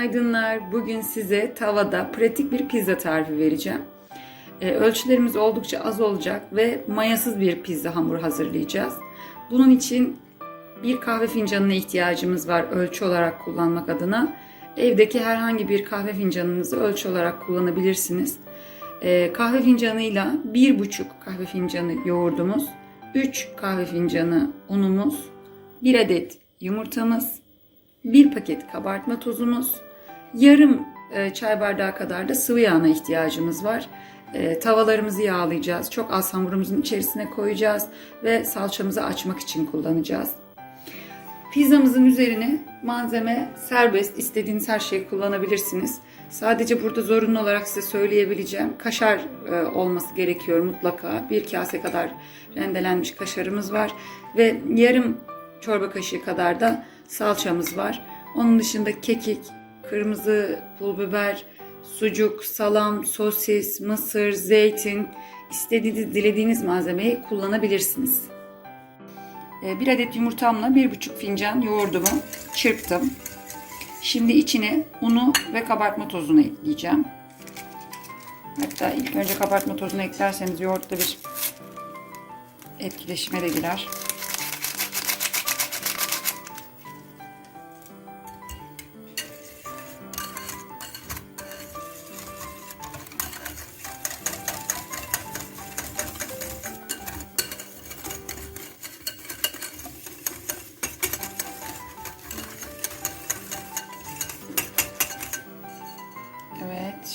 Günaydınlar. Bugün size tavada pratik bir pizza tarifi vereceğim. Ee, ölçülerimiz oldukça az olacak ve mayasız bir pizza hamuru hazırlayacağız. Bunun için bir kahve fincanına ihtiyacımız var ölçü olarak kullanmak adına. Evdeki herhangi bir kahve fincanınızı ölçü olarak kullanabilirsiniz. Ee, kahve fincanıyla bir buçuk kahve fincanı yoğurdumuz, 3 kahve fincanı unumuz, 1 adet yumurtamız, 1 paket kabartma tozumuz, yarım e, çay bardağı kadar da sıvı yağına ihtiyacımız var. E, Tavalarımızı yağlayacağız. Çok az hamurumuzun içerisine koyacağız ve salçamızı açmak için kullanacağız. Pizzamızın üzerine malzeme serbest, istediğiniz her şeyi kullanabilirsiniz. Sadece burada zorunlu olarak size söyleyebileceğim kaşar e, olması gerekiyor mutlaka. Bir kase kadar rendelenmiş kaşarımız var ve yarım çorba kaşığı kadar da salçamız var. Onun dışında kekik, kırmızı pul biber, sucuk, salam, sosis, mısır, zeytin, istediğiniz, dilediğiniz malzemeyi kullanabilirsiniz. Ee, Bir adet yumurtamla bir buçuk fincan yoğurdumu çırptım. Şimdi içine unu ve kabartma tozunu ekleyeceğim. Hatta ilk önce kabartma tozunu eklerseniz yoğurtla bir etkileşime de girer.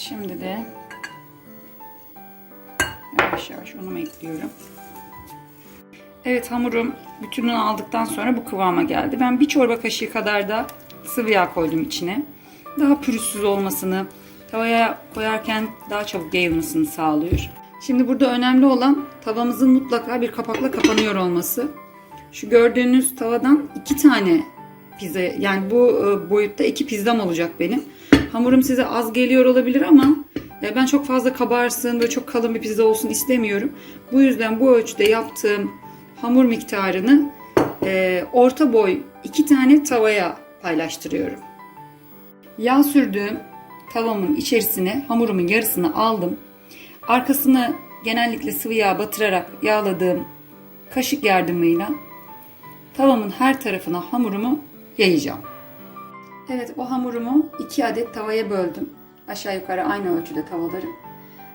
Şimdi de yavaş yavaş unumu ekliyorum. Evet, hamurum bütününü aldıktan sonra bu kıvama geldi. Ben bir çorba kaşığı kadar da sıvı yağ koydum içine. Daha pürüzsüz olmasını, tavaya koyarken daha çabuk yayılmasını sağlıyor. Şimdi burada önemli olan tavamızın mutlaka bir kapakla kapanıyor olması. Şu gördüğünüz tavadan iki tane pizza yani bu e, boyutta iki pizzam olacak benim. Hamurum size az geliyor olabilir ama e, ben çok fazla kabarsın ve çok kalın bir pizza olsun istemiyorum. Bu yüzden bu ölçüde yaptığım hamur miktarını e, orta boy iki tane tavaya paylaştırıyorum. Yağ sürdüğüm tavamın içerisine hamurumun yarısını aldım. Arkasını genellikle sıvı yağ batırarak yağladığım kaşık yardımıyla tavamın her tarafına hamurumu yayacağım. Evet o hamurumu iki adet tavaya böldüm. Aşağı yukarı aynı ölçüde tavalarım.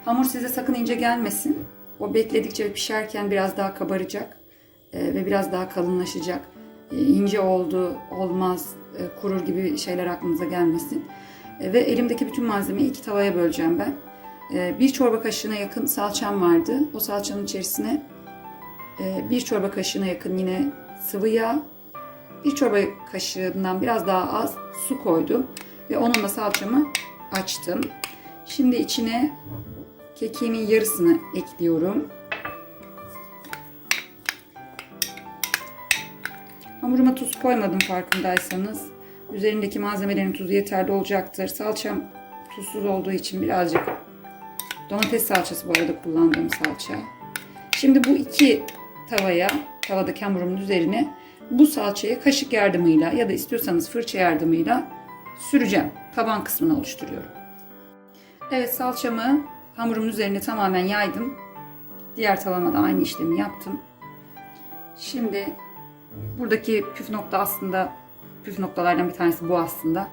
Hamur size sakın ince gelmesin. O bekledikçe ve pişerken biraz daha kabaracak e, ve biraz daha kalınlaşacak. E, ince oldu, olmaz, e, kurur gibi şeyler aklınıza gelmesin. Ve elimdeki bütün malzemeyi iki tavaya böleceğim ben. Bir çorba kaşığına yakın salçam vardı. O salçanın içerisine bir çorba kaşığına yakın yine sıvı yağ, bir çorba kaşığından biraz daha az su koydum ve onunla salçamı açtım. Şimdi içine kekiğimin yarısını ekliyorum. Hamuruma tuz koymadım farkındaysanız. Üzerindeki malzemelerin tuzu yeterli olacaktır. Salçam tuzsuz olduğu için birazcık domates salçası bu arada kullandığım salça. Şimdi bu iki tavaya, tavadaki hamurumun üzerine bu salçayı kaşık yardımıyla ya da istiyorsanız fırça yardımıyla süreceğim. Taban kısmını oluşturuyorum. Evet salçamı hamurumun üzerine tamamen yaydım. Diğer tavama da aynı işlemi yaptım. Şimdi buradaki püf nokta aslında püf noktalardan bir tanesi bu aslında.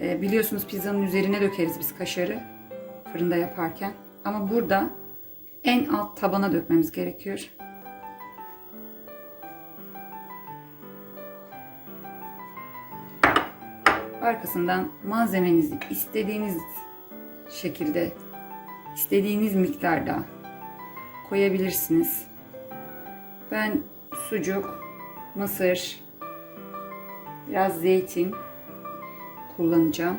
Ee, biliyorsunuz pizzanın üzerine dökeriz biz kaşarı fırında yaparken. Ama burada en alt tabana dökmemiz gerekiyor. Arkasından malzemenizi istediğiniz şekilde, istediğiniz miktarda koyabilirsiniz. Ben sucuk, mısır, biraz zeytin kullanacağım.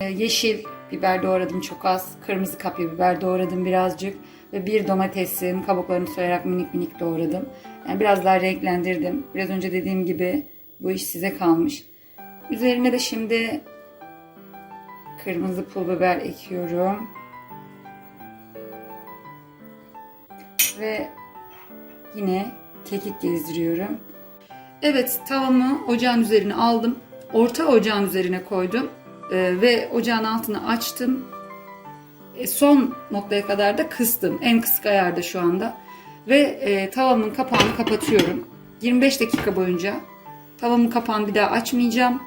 Ee, Yeşil biber doğradım çok az, kırmızı kapya biber doğradım birazcık ve bir domatesin kabuklarını soyarak minik minik doğradım. Yani biraz daha renklendirdim. Biraz önce dediğim gibi bu iş size kalmış. Üzerine de şimdi kırmızı pul biber ekiyorum. Ve yine kekik gezdiriyorum. Evet tavamı ocağın üzerine aldım. orta ocağın üzerine koydum Ee, ve ocağın altını açtım. E, son noktaya kadar da kıstım. En kısık ayarda şu anda. Ve e, tavamın kapağını kapatıyorum. 25 dakika boyunca tavamın kapağını bir daha açmayacağım.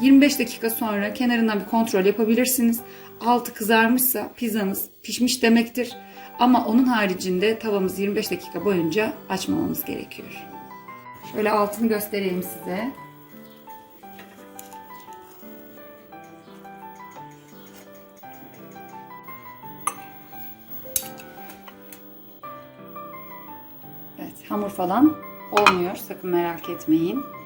25 dakika sonra kenarından bir kontrol yapabilirsiniz. Altı kızarmışsa pizzamız pişmiş demektir. Ama onun haricinde tavamızı 25 dakika boyunca açmamamız gerekiyor. Şöyle altını göstereyim size. Evet, hamur falan olmuyor. Sakın merak etmeyin.